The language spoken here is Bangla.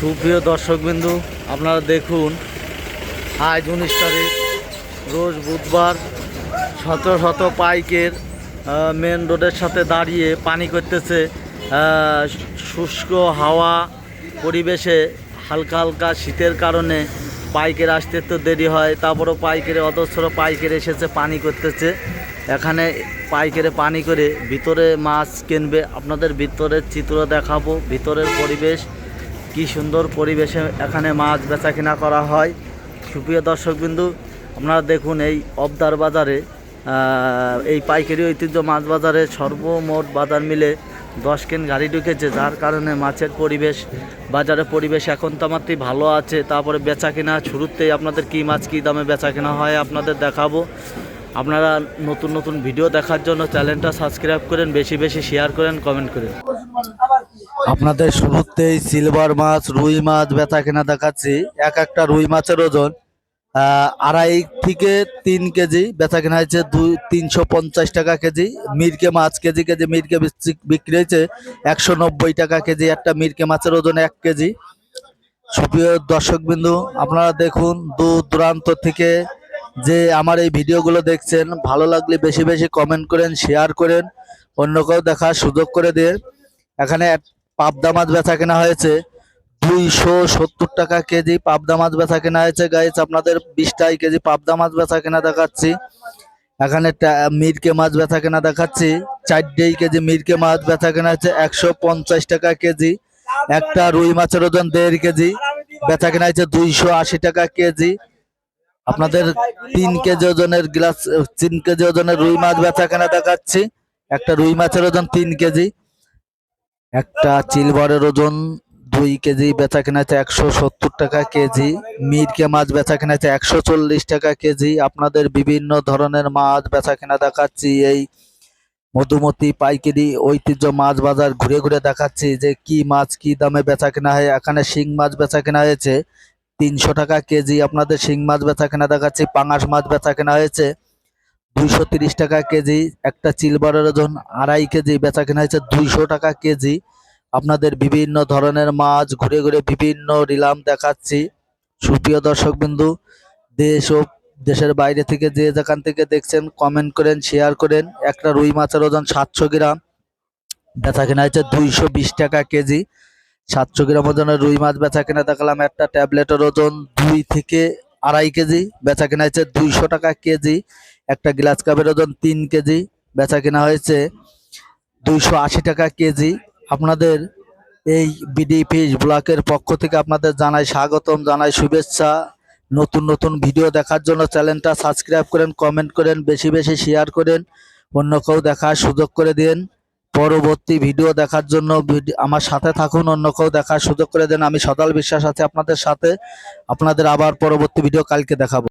সুপ্রিয় দর্শকবিন্দু, আপনারা দেখুন, আজ উনিশ তারিখ, রোজ বুধবার শত শত পাইকের মেন রোডের সাথে দাঁড়িয়ে পানি করতেছে শুষ্ক হাওয়া পরিবেশে হালকা হালকা শীতের কারণে পাইকের আসতে তো দেরি হয়, তারপরও পাইকের অদস্র পাইকের এসেছে, পানি করতেছে। এখানে পাইকেরে পানি করে ভিতরে মাছ কিনবে, আপনাদের ভিতরের চিত্র দেখাবো, ভিতরের পরিবেশ। কি সুন্দর পরিবেশে এখানে মাছ বেচা কিনা করা হয়। সুপ্রিয় দর্শকবিন্দু, আপনারা দেখুন এই অবদার বাজারে এই পাইকারি ঐতিহ্য মাছ বাজারে সর্বমোট বাজার মিলে দশ কেন গাড়ি ঢুকেছে। যার কারণে মাছের পরিবেশ, বাজারের পরিবেশ এখন তো আমারটি ভালো আছে। তারপরে বেচা কিনা শুরুতেই আপনাদের কী মাছ, কী দামে বেচা কিনা হয় আপনাদের দেখাবো। আপনারা নতুন নতুন ভিডিও দেখার জন্য চ্যানেলটা সাবস্ক্রাইব করেন, বেশি বেশি শেয়ার করেন কমেন্ট করেন। আপনাদের শুরুতেই সিলভার মাছ, রুই মাছ বেচা কেনা দেখাচ্ছি। এক একটা রুই মাছের ওজন আড়াই থেকে তিন কেজি, বেচা কেনা হয়েছে দুই, তিনশো পঞ্চাশ টাকা কেজি। মিরকে মাছ কেজি কেজি মিরকে বিক্রি- হয়েছে একশো নব্বই টাকা কেজি। একটা মিরকে মাছের ওজন এক কেজি। সুপ্রিয় দর্শকবিন্দু আপনারা দেখুন দূর দূরান্ত থেকে যে আমার এই ভিডিওগুলো দেখছেন, ভালো লাগলে বেশি বেশি কমেন্ট করেন শেয়ার করেন অন্য কেউ দেখার সুযোগ করে দিন। এখানে পাবদা মাছ বেচা কেনা হয়েছে। দুইশো সত্তর টাকা কেজি পাবদা মাছ বেচা কেনা হয়েছে গাইজ আপনাদের বিশ টাকা কেজি পাবদা মাছ বেচা কেনা দেখাচ্ছি। এখানে মিরকে মাছ বেচা কেনা দেখাচ্ছি। চারটেই কেজি মিরকে মাছ বেচা কেনা হচ্ছে একশো পঞ্চাশ টাকা কেজি। একটা রুই মাছের ওজন দেড় কেজি, বেচা কেনা হয়েছে দুইশো আশি টাকা কেজি। আপনাদের তিন কেজি ওজনের গ্লাস, তিন কেজি ওজনের রুই মাছ বেচা কেনা দেখাচ্ছি। একটা রুই মাছের ওজন তিন কেজি। একটা চিলভারের ওজন দুই কেজি, বেচা কেনা হচ্ছে একশো সত্তর টাকা কেজি, মিরকে মাছ বেচা কেনা হচ্ছে একশো চল্লিশ টাকা কেজি। আপনাদের বিভিন্ন ধরনের মাছ বেচা কেনা দেখাচ্ছি। এই মধুমতি পাইকারি ঐতিহ্য মাছ বাজার ঘুরে ঘুরে দেখাচ্ছি যে কি মাছ কি দামে বেচা কেনা হয়। এখানে শিং মাছ বেচা কেনা হয়েছে তিনশো টাকা কেজি। আপনাদের শিং মাছ বেচা কেনা দেখাচ্ছি, পাঙাশ মাছ বেচা কেনা হয়েছে। দুইশো তিরিশ টাকা কেজি, একটা চিলবারের ওজন আড়াই কেজি বেচা কেনা হয়েছে দুইশো টাকা কেজি। আপনাদের বিভিন্ন ধরনের মাছ, ঘুরে ঘুরে বিভিন্ন রিলাম দেখাচ্ছি। সুপ্রিয় দর্শক বিন্দু দেশ ও দেশের বাইরে থেকে যে যেখান থেকে দেখছেন কমেন্ট করেন শেয়ার করেন। একটা রুই মাছের ওজন সাতশো গ্রাম বেচা কেনা হয়েছে দুইশো বিশ টাকা কেজি। সাতশো গ্রাম ওজনের রুই মাছ বেচা কেনা দেখালাম। একটা ট্যাবলেটের ওজন দুই থেকে আড়াই কেজি, বেচা কেনা হয়েছে দুইশো টাকা কেজি। একটা গ্লাস কাপের ওজন তিন কেজি, বেচা কেনা হয়েছে দুইশো আশি টাকা কেজি। আপনাদের এই বিডি ব্লকের পক্ষ থেকে আপনাদের জানাই স্বাগতম, জানাই শুভেচ্ছা। নতুন নতুন ভিডিও দেখার জন্য চ্যানেলটা সাবস্ক্রাইব করেন, কমেন্ট করেন, বেশি বেশি শেয়ার করেন। অন্য কেউ দেখার সুযোগ করে দিন পরবর্তী ভিডিও দেখার জন্য আমার সাথে থাকুন, অন্য কেউ দেখার সুযোগ করে দেন। আমি সদাল বিশ্বাস আছে আপনাদের সাথে। আপনাদের আবার পরবর্তী ভিডিও কালকে দেখাবো।